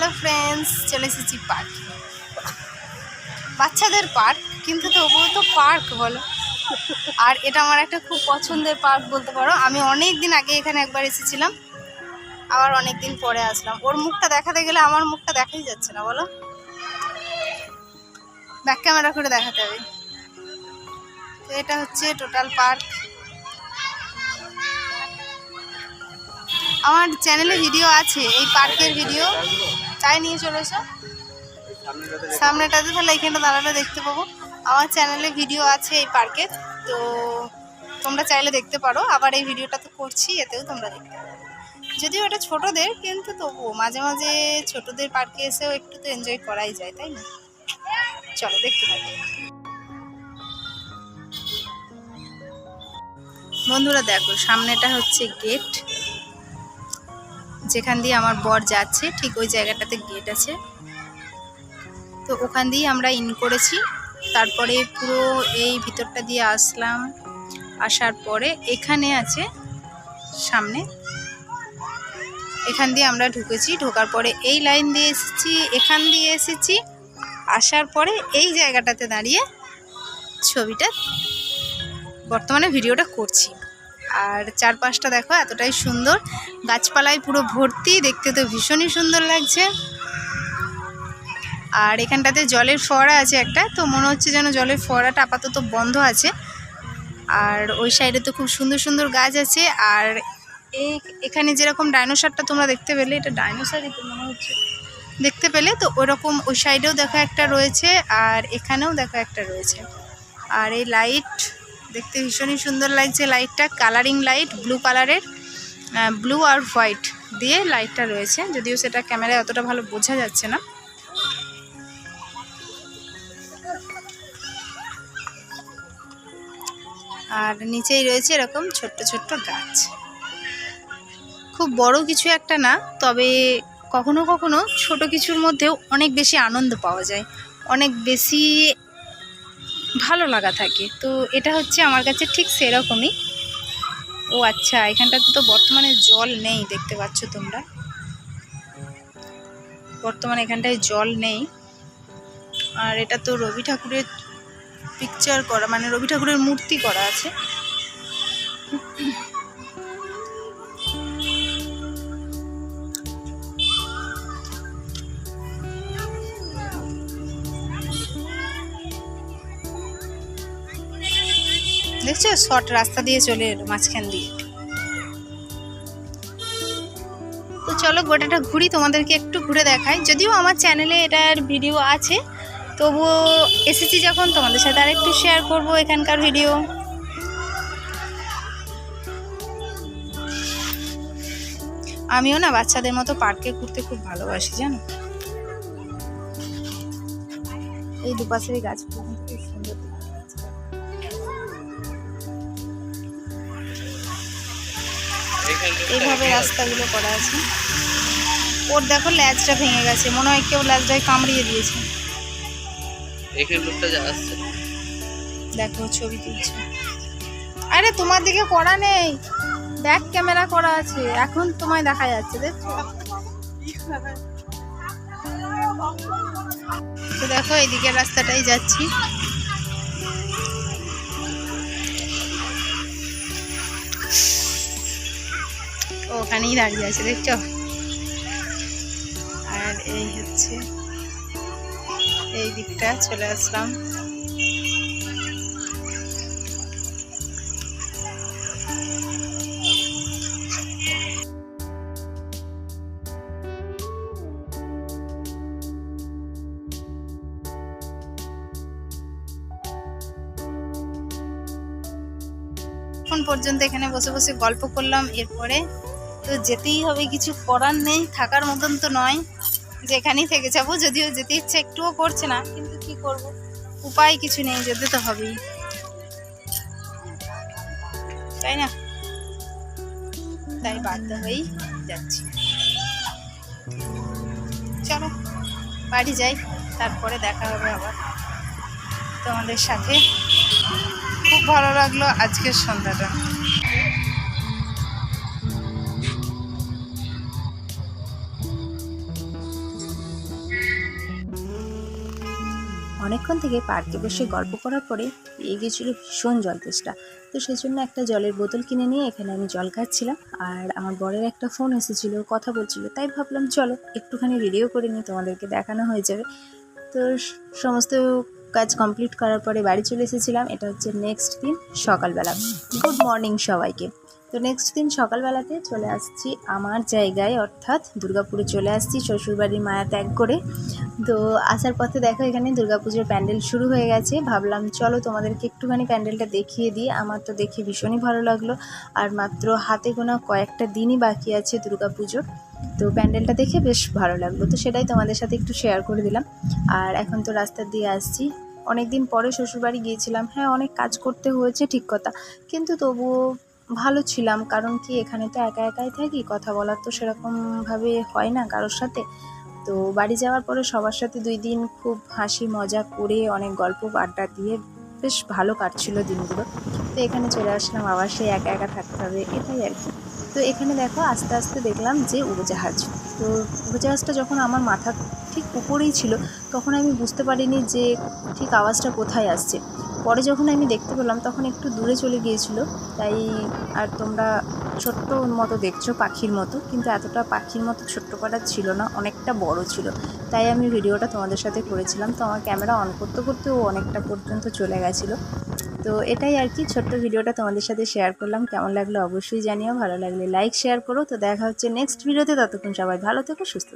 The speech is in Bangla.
হ্যালো ফ্রেন্ডস চলে এসেছি পার্ক বাচ্চাদের পার্ক কিন্তু তবুও তো পার্ক বলো। আর এটা আমার একটা খুব পছন্দের পার্ক বলতে পারো। আমি অনেক দিন আগে এখানে একবার এসেছিলাম। আবার অনেক দিন পরে আসলাম। ওর মুখটা দেখাতে গেলে আমার মুখটা দেখাই যাচ্ছে না, বলো। ব্যাক ক্যামেরা করে দেখাতে হবে। তো এটা হচ্ছে টোটাল পার্ক আমার চ্যানেলে ভিডিও আছে। এই পার্কের ভিডিও চাই নিয়ে চলে এসো। সামনেটাতে তাহলে এখানটা দাঁড়ালে দেখতে পাবো। আমার চ্যানেলে ভিডিও আছে এই পার্কের তো তোমরা চাইলে দেখতে পারো। আবার এই ভিডিওটা তো করছি, এতেও তোমরা দেখতে পারো। যদিও এটা ছোটদের, কিন্তু তবুও মাঝে মাঝে ছোটদের পার্কে এসেও একটু তো এনজয় করাই যায়, তাই না? চলো দেখতে পাবো বন্ধুরা দেখো, সামনেটা হচ্ছে গেট যেখান দিয়ে আমার বর যাচ্ছে, ঠিক ওই জায়গাটাতে গেট আছে। তো ওখান দিয়ে আমরা ইন করেছি। তারপরে পুরো এই ভিতরটা দিয়ে আসলাম। আসার পরে এখানে আছে, সামনে। এখান দিয়ে আমরা ঢুকেছি। ঢোকার পরে এই লাইন দিয়ে এসেছি, এখান দিয়ে এসেছি। আসার পরে এই জায়গাটাতে দাঁড়িয়ে ছবিটা বর্তমানে ভিডিওটা করছি। আর চারপাশটা দেখো এতটাই সুন্দর। গাছপালায় পুরো ভর্তি, দেখতে তো ভীষণই সুন্দর লাগছে। আর এখানটাতে জলের ফোয়ারা আছে একটা, তো মনে হচ্ছে যেন জলের ফোয়ারাটা আপাতত বন্ধ আছে। আর ওই সাইডে তো খুব সুন্দর সুন্দর গাছ আছে। আর এই এখানে যেরকম ডাইনোসরটা তোমরা দেখতে পেলে, এটা ডাইনোসরই তো মনে হচ্ছে। দেখতে পেলে, তো ওরকম ওই সাইডেও দেখো একটা রয়েছে, আর এখানেও দেখো একটা রয়েছে। আর এই লাইট দেখতে ভীষণই সুন্দর লাগছে লাইটটা কালারিং লাইট ব্লু কালারের ব্লু আর হোয়াইট দিয়ে লাইটটা রয়েছে, যদিও সেটা ক্যামেরায় অতটা ভালো বোঝা যাচ্ছে না। আর নিচেই রয়েছে এরকম ছোট্ট ছোট্ট গাছ। খুব বড় কিছু একটা না, তবে কখনো কখনো ছোট কিছুর মধ্যেও অনেক বেশি আনন্দ পাওয়া যায়। অনেক বেশি ভালো লাগা থাকে। তো এটা হচ্ছে আমার কাছে ঠিক সেরকমই। ও আচ্ছা এখানটাতে তো বর্তমানে জল নেই, দেখতে পাচ্ছ তোমরা। বর্তমানে এখানটায় জল নেই। আর এটা তো রবি ঠাকুরের পিকচার করা মানে রবি ঠাকুরের মূর্তি করা আছে। দেখছ শর্ট রাস্তা দিয়ে চলে এলো মাঝখান দিয়ে। তো চলো গোটাটা ঘুরি, তোমাদেরকে একটু ঘুরে দেখাই। যদিও আমার চ্যানেলে এটার ভিডিও আছে, তবুও এসেছি যখন তোমাদের সাথে আর একটু শেয়ার করব এখানকার ভিডিও আমিও না বাচ্চাদের মতো পার্কে ঘুরতে খুব ভালোবাসি, জানো? এই দুপাশের গাছগুলো খুব সুন্দর। এইভাবে রাস্তাগুলো করা আছে। ওর দেখো ল্যাজটা ভেঙে গেছে মনে হয় কেউ ল্যাজটায় কামড়িয়ে দিয়েছে। দেখো ছবি তুলছে। আরে তোমার দিকে করা নেই। ব্যাক ক্যামেরা করা আছে। এখন তোমায় দেখা যাচ্ছে দেখছ? তো দেখো এইদিকে রাস্তাটাই যাচ্ছি। ওখানেই দাঁড়িয়ে আছে, দেখছ? আর এই হচ্ছে এই দিকটা চলে আসলাম। পর্যন্ত এখানে বসে বসে গল্প করলাম, এরপরে তো যেতেই হবে, কিছু করার নেই, থাকার মতন তো নয়। যেখানেই থেকে যাব, যদিও যেতে ইচ্ছে একটুও করছে না, কিন্তু কি করব? উপায় কিছু নেই, যেতে তো হবেই। তাই না? তাই বাধ্য হয়েই যাচ্ছি। চলো, বাড়ি যাই, তারপরে দেখা হবে আবার তোমাদের সাথে। খুব ভালো লাগল আজকের সন্ধ্যাটা। অনেকক্ষণ থেকে পার্কে বসে গল্প করার পরে পেয়ে গেছিল ভীষণ জল তেষ্টা। তো সেই জন্য একটা জলের বোতল কিনে নিয়ে এখানে আমি জল খাচ্ছিলাম। আর আমার বরের একটা ফোন এসেছিল, কথা বলছিল, তাই ভাবলাম চলো একটুখানি ভিডিও করে নিই, তোমাদেরকে দেখানো হয়ে যাবে। তো সমস্ত কাজ কমপ্লিট করার পরে বাড়ি চলে এসেছিলাম। এটা হচ্ছে নেক্সট দিন সকালবেলা। গুড মর্নিং সবাইকে। তো নেক্সট দিন সকালবেলাতে চলে আসছি আমার জায়গায়, অর্থাৎ দুর্গাপুরে চলে আসছি শ্বশুরবাড়ির মায়া ত্যাগ করে। তো আসার পথে দেখো এখানে দুর্গাপুজোর প্যান্ডেল শুরু হয়ে গেছে। ভাবলাম চলো তোমাদেরকে একটুখানি প্যান্ডেলটা দেখিয়ে দিই। আমার তো দেখে ভীষণই ভালো লাগল। আর মাত্র হাতে গোনা কয়েকটা দিনই বাকি আছে দুর্গাপুজোর। তো প্যান্ডেলটা দেখে বেশ ভালো লাগল। তো সেটাই তোমাদের সাথে একটু শেয়ার করে দিলাম। আর এখন তো রাস্তা দিয়ে আসছি। অনেক দিন পরে শ্বশুরবাড়ি গিয়েছিলাম। হ্যাঁ অনেক কাজ করতে হয়েছে, ঠিক কথা। কিন্তু তবুও ভালো ছিলাম, কারণ কি এখানে তো একা একাই থাকি, কথা বলার তো সেরকমভাবে হয় না কারোর সাথে। তো বাড়ি যাওয়ার পরে সবার সাথে দুই দিন খুব হাসি, মজা করে অনেক গল্প, আড্ডা দিয়ে বেশ ভালো কাটছিল দিনগুলো। তো এখানে চলে আসলাম, আবার সেই একা একা থাকতে হবে, এটাই আর কি। তো এখানে দেখো, আস্তে আস্তে দেখলাম যে উড়োজাহাজ। তো উড়োজাহাজটা যখন আমার মাথা ঠিক উপরেই ছিল, তখন আমি বুঝতে পারিনি যে ঠিক আওয়াজটা কোথায় আসছে। পরে যখন আমি দেখতে পেলাম, তখন একটু দূরে চলে গিয়েছিল। তাই আর তোমরা ছোট্ট মতো দেখছ, পাখির মতো। কিন্তু এতটা পাখির মতো ছোট্ট করা ছিল না, অনেকটা বড় ছিল। তাই আমি ভিডিওটা তোমাদের সাথে করেছিলাম। তো আমার ক্যামেরা অন করতে করতেও অনেকটা পর্যন্ত চলে গেছিল। তো এটাই আর কি, ছোট্ট ভিডিওটা তোমাদের সাথে শেয়ার করলাম। কেমন লাগল অবশ্যই জানিও। ভালো লাগলে লাইক শেয়ার করো। তো দেখা হচ্ছে নেক্সট ভিডিওতে ততক্ষণ সবাই ভালো থেকো, সুস্থ